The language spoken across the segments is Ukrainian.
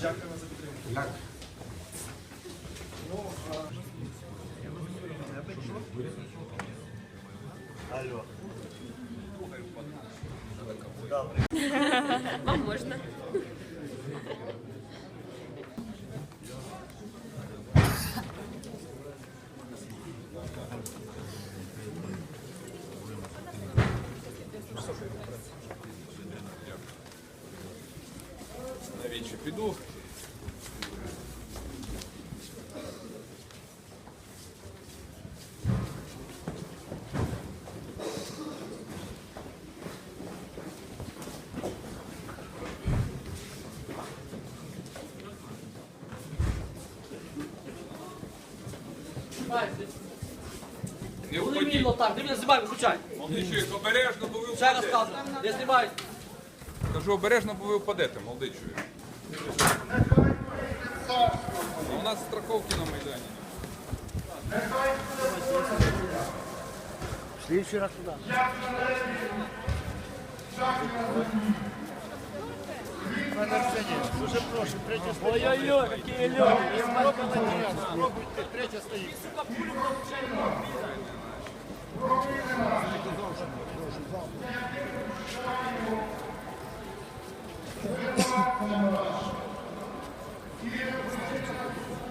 Чакаме за піду? Не Коли входіть. вільно так, ти мене знімай, виключай. Молодичуєк, обережно, бо ви Ще раз впадете. кажу, не знімай. Кажу, обережно, бо ви впадете, молодичуєк. У нас страховки на Майдані. Слідчий раз туди. Пане Арсеній, дуже прошу, третя стоїть. Ой-ой-ой, які люди. Спробуйте, третя стоїть. і Thank you.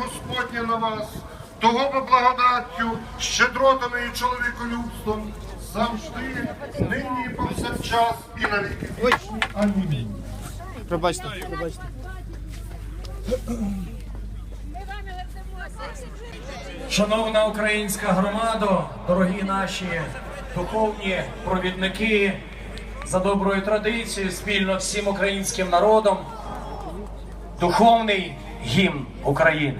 Господнє на вас, того би благодаттю, щедротами і чоловіколюбством, завжди, нині і повсякчас, і на віки вічні. Амінь. Пробачте, пробачте. Шановна українська громада, дорогі наші духовні провідники, за доброю традицією, спільно всім українським народом, духовний гімн України.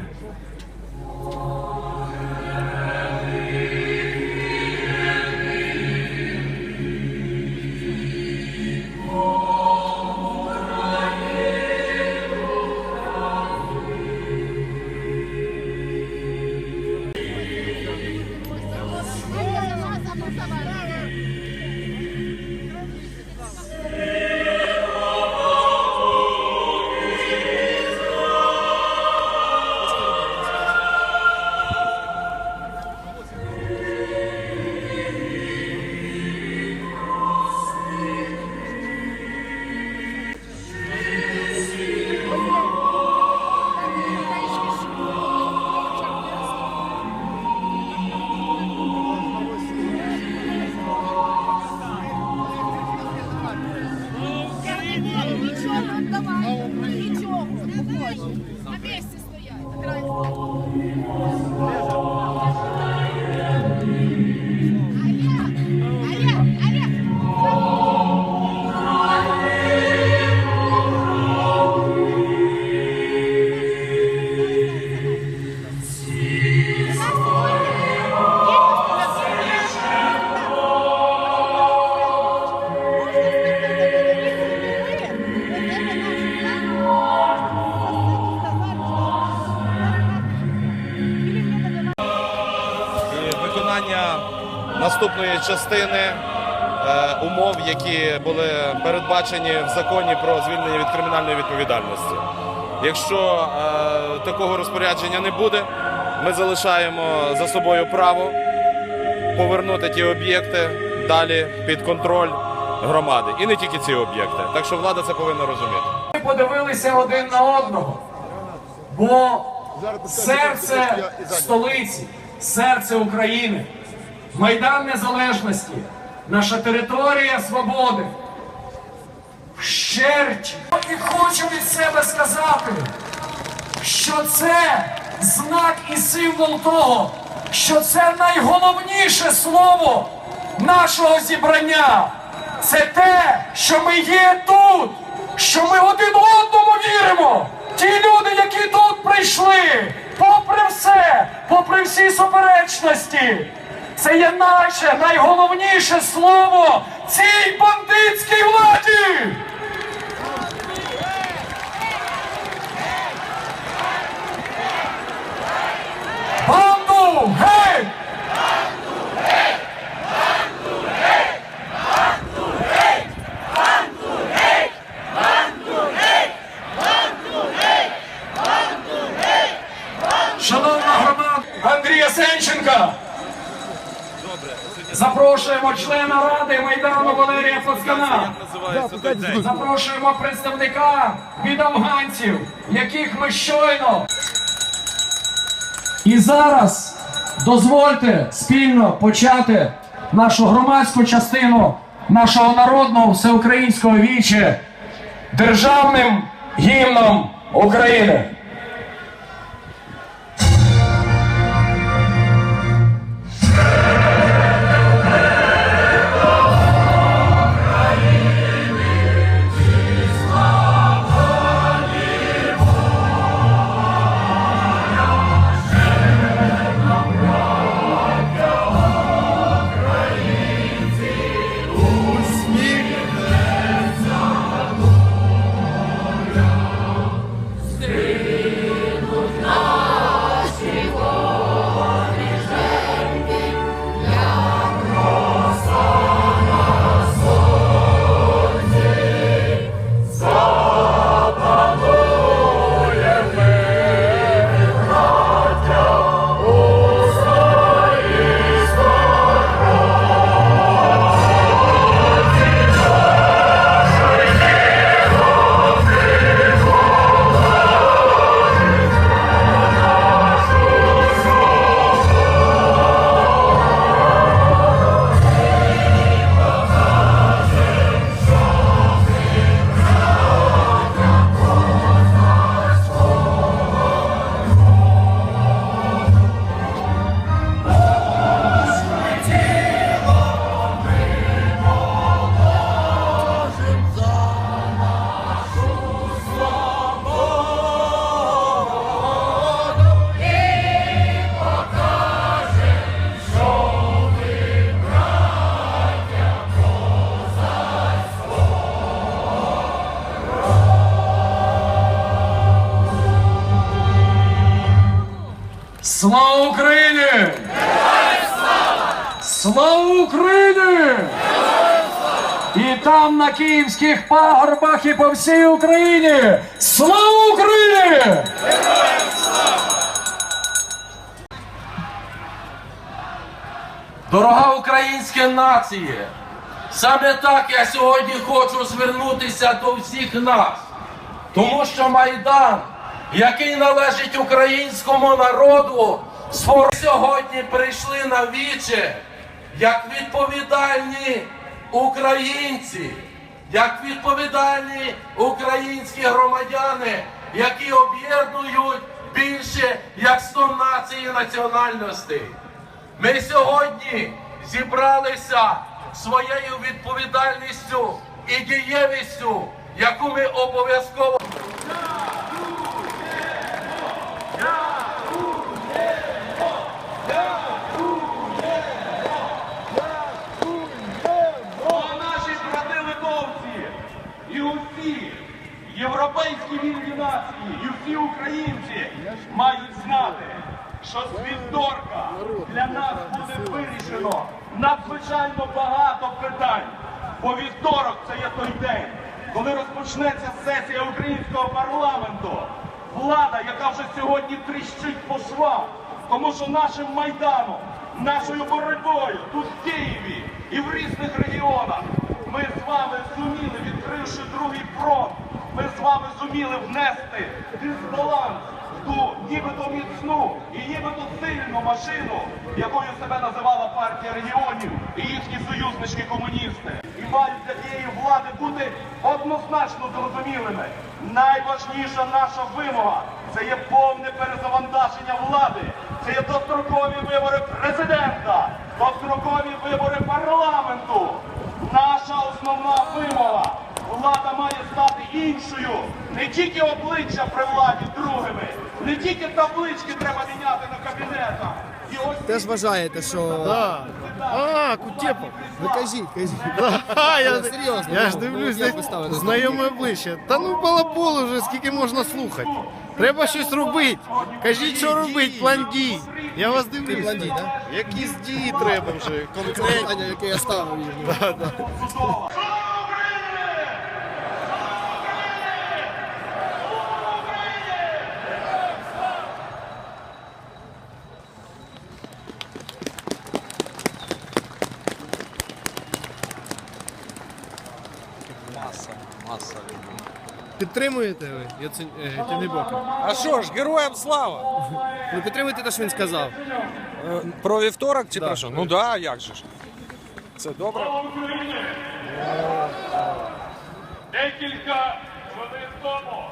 Частини е, умов, які були передбачені в законі про звільнення від кримінальної відповідальності. Якщо е, такого розпорядження не буде, ми залишаємо за собою право повернути ті об'єкти далі під контроль громади. І не тільки ці об'єкти. Так що влада це повинна розуміти. Ми подивилися один на одного, бо серце столиці, серце України, Майдан Незалежності, наша територія свободи. Вщерть. І хочу від себе сказати, що це знак і символ того, що це найголовніше слово нашого зібрання. Це те, що ми є тут, що ми один одному віримо. Ті люди, які тут прийшли, попри все, попри всі суперечності, це є наше найголовніше слово цій бандитській владі. Банду! Гей! Шановна громада Андрія Сенченка. Запрошуємо члена ради Майдану Валерія Пацкана. Запрошуємо представника від афганців, яких ми щойно. І зараз дозвольте спільно почати нашу громадську частину нашого народного всеукраїнського віче державним гімном України. Слава Україні! Слава Україні! І там на київських пагорбах і по всій Україні! Слава Україні! Дорога українська нація, саме так я сьогодні хочу звернутися до всіх нас, тому що Майдан, який належить українському народу, сьогодні прийшли на віче як відповідальні українці, як відповідальні українські громадяни, які об'єднують більше як 100 націй і національностей. Ми сьогодні зібралися своєю відповідальністю і дієвістю, яку ми обов'язково. І усі європейські вільні нації, і всі українці мають знати, що з вівторка для нас буде вирішено надзвичайно багато питань. Бо вівторок це є той день, коли розпочнеться сесія українського парламенту. Влада, яка вже сьогодні тріщить по швах, тому що нашим майданом, нашою боротьбою тут в Києві і в різних регіонах ми з вами зуміли, відкривши другий фронт, ми з вами зуміли внести дисбаланс в ту нібито міцну і нібито сильну машину, якою себе називала партія регіонів і їхні союзнички комуністи. І мають для тієї влади бути однозначно зрозумілими. Найважніша наша вимога це є повне перезавантаження влади, це є дострокові вибори президента, дострокові вибори парламенту. Наша основна вимога. Влада має стати іншою. Не тільки обличчя при владі другими, не тільки таблички треба міняти на кабінетах. І ось Теж вважаєте, що Да. А, Кутєпов. ви кажіть, кажіть. Да, я, серйозно, я ну, ж дивлюсь, як як ви ставитесь знайоме обличчя. Та ну балаболу вже скільки можна слухати. Треба щось робити. Кажіть, що робити, план дій. Я вас дивлюсь. план дій, да? Якісь дії треба вже, Це конкретні. питання, яке я ставив їм. Судова. Підтримуєте ви Яцен... е, Тягнебока? А що ж, героям слава! Ви підтримуєте те, що він сказав? Е, Про вівторок чи про що? Ну так, да, як же ж. Це добре. Декілька хвилин тому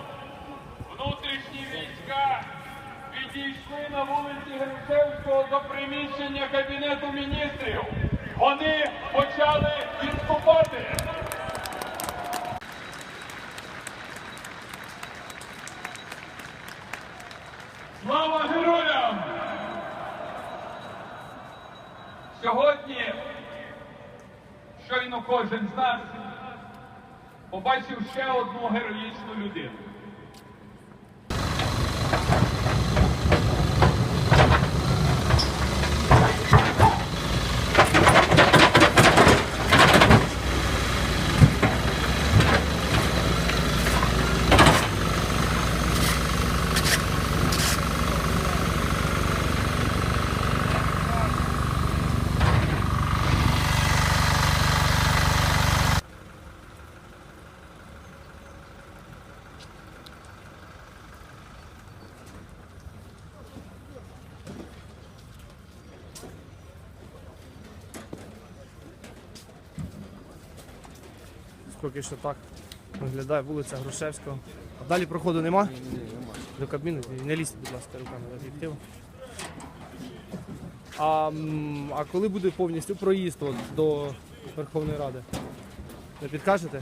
внутрішні війська підійшли на вулиці Грушевського до приміщення Кабінету міністрів. Вони почали відступати. Слава героям! Сьогодні щойно кожен з нас побачив ще одну героїчну людину. Поки що так. Виглядає вулиця Грушевського. А далі проходу нема? Ні, нема. До кабіни. Не лізьте, будь ласка, руками в об'єктив. А, а коли буде повністю проїзд от, до Верховної Ради? Не підкажете?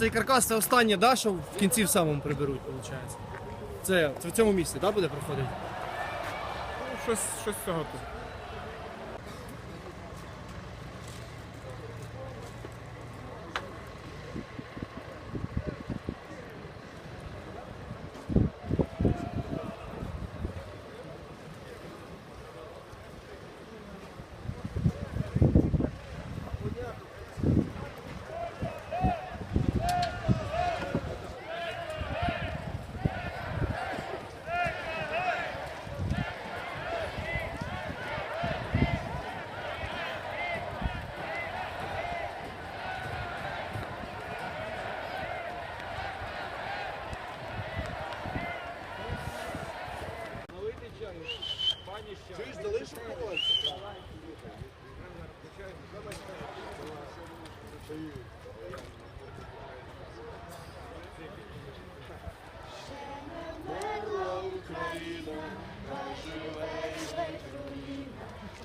Цей каркас це останнє, да, що в кінці в самому приберуть, виходить. Це, це в цьому місці, да, буде проходити? Щось, щось з цього тут.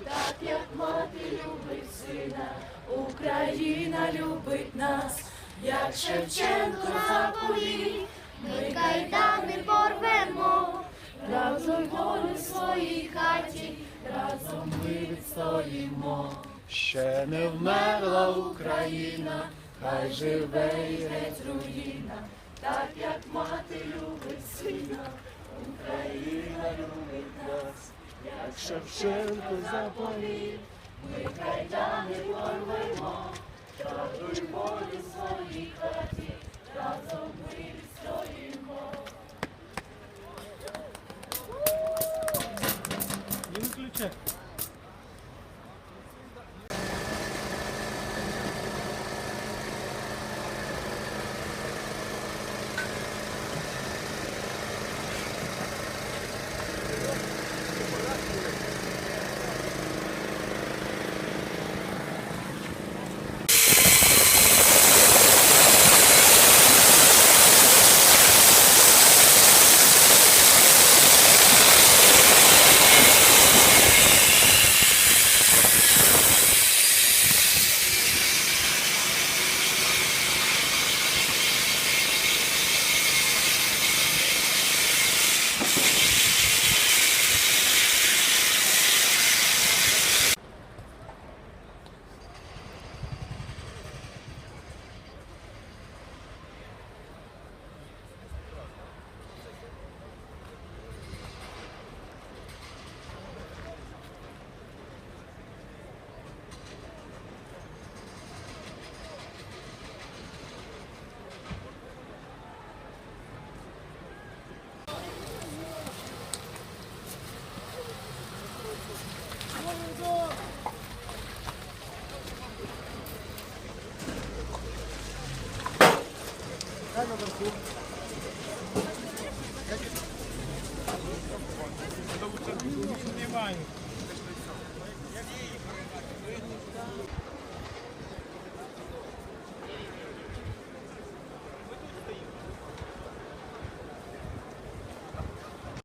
Так як мати любить сина, Україна любить нас, як Шевченко заповів, ми кайдани порвемо, разом волю в своїй хаті, разом ми відстоїмо. Ще не вмерла Україна, хай живе і геть руїна, так як мати любить сина, Україна любить нас. Як Шевченко заповів, ми кайдани порвемо, разом волі в своїй хаті, разом ми